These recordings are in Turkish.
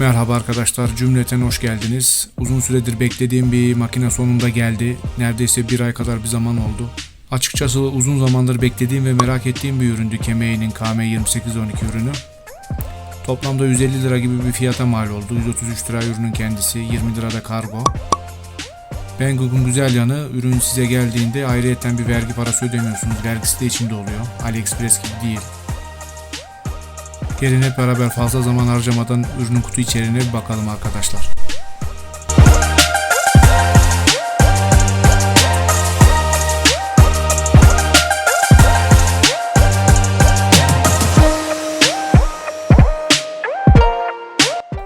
Merhaba arkadaşlar, cümleten hoş geldiniz. Uzun süredir beklediğim bir makine sonunda geldi. Neredeyse bir ay kadar bir zaman oldu. Açıkçası uzun zamandır beklediğim ve merak ettiğim bir üründü KME'nin KM2812 ürünü. Toplamda 150 lira gibi bir fiyata mal oldu. 133 lira ürünün kendisi, 20 lirada kargo. Banggood'un güzel yanı ürün size geldiğinde ayrıyeten bir vergi parası ödemiyorsunuz. Vergisi de içinde oluyor. AliExpress gibi değil. Gelin hep beraber fazla zaman harcamadan ürünün kutu içeriğine bir bakalım arkadaşlar.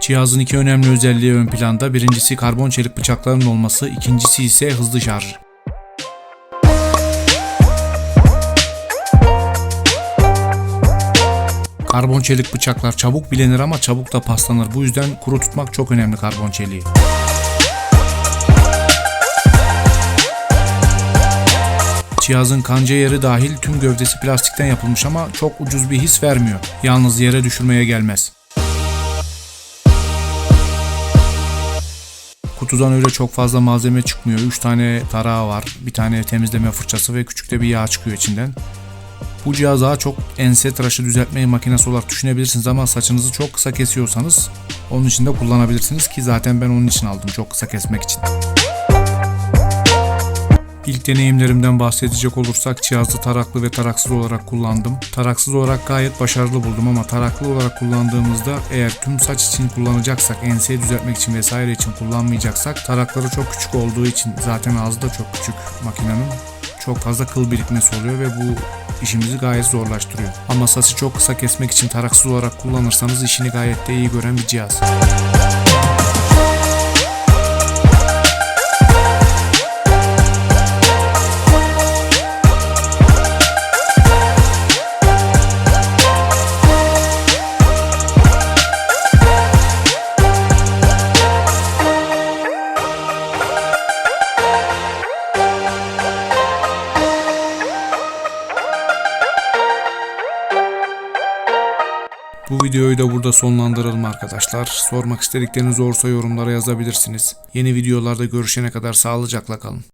Cihazın iki önemli özelliği ön planda. Birincisi karbon çelik bıçakların olması, ikincisi ise hızlı şarj. Karbon çelik bıçaklar çabuk bilenir ama çabuk da paslanır. Bu yüzden kuru tutmak çok önemli karbon çeliği. Cihazın kanca yeri dahil tüm gövdesi plastikten yapılmış ama çok ucuz bir his vermiyor. Yalnız yere düşürmeye gelmez. Kutudan öyle çok fazla malzeme çıkmıyor. 3 tane tarağı var, bir tane temizleme fırçası ve küçük de bir yağ çıkıyor içinden. Bu cihaz daha çok ense tıraşı düzeltme makinesi olarak düşünebilirsiniz ama saçınızı çok kısa kesiyorsanız onun için de kullanabilirsiniz ki zaten ben onun için aldım çok kısa kesmek için. İlk deneyimlerimden bahsedecek olursak cihazı taraklı ve taraksız olarak kullandım. Taraksız olarak gayet başarılı buldum ama taraklı olarak kullandığımızda eğer tüm saç için kullanacaksak, enseyi düzeltmek için vesaire için kullanmayacaksak tarakları çok küçük olduğu için zaten ağzı da çok küçük makinenin çok fazla kıl birikmesi oluyor ve bu işimizi gayet zorlaştırıyor. Ama saçı çok kısa kesmek için taraksız olarak kullanırsanız işini gayet de iyi gören bir cihaz. Bu videoyu da burada sonlandıralım arkadaşlar. Sormak istedikleriniz olursa yorumlara yazabilirsiniz. Yeni videolarda görüşene kadar sağlıcakla kalın.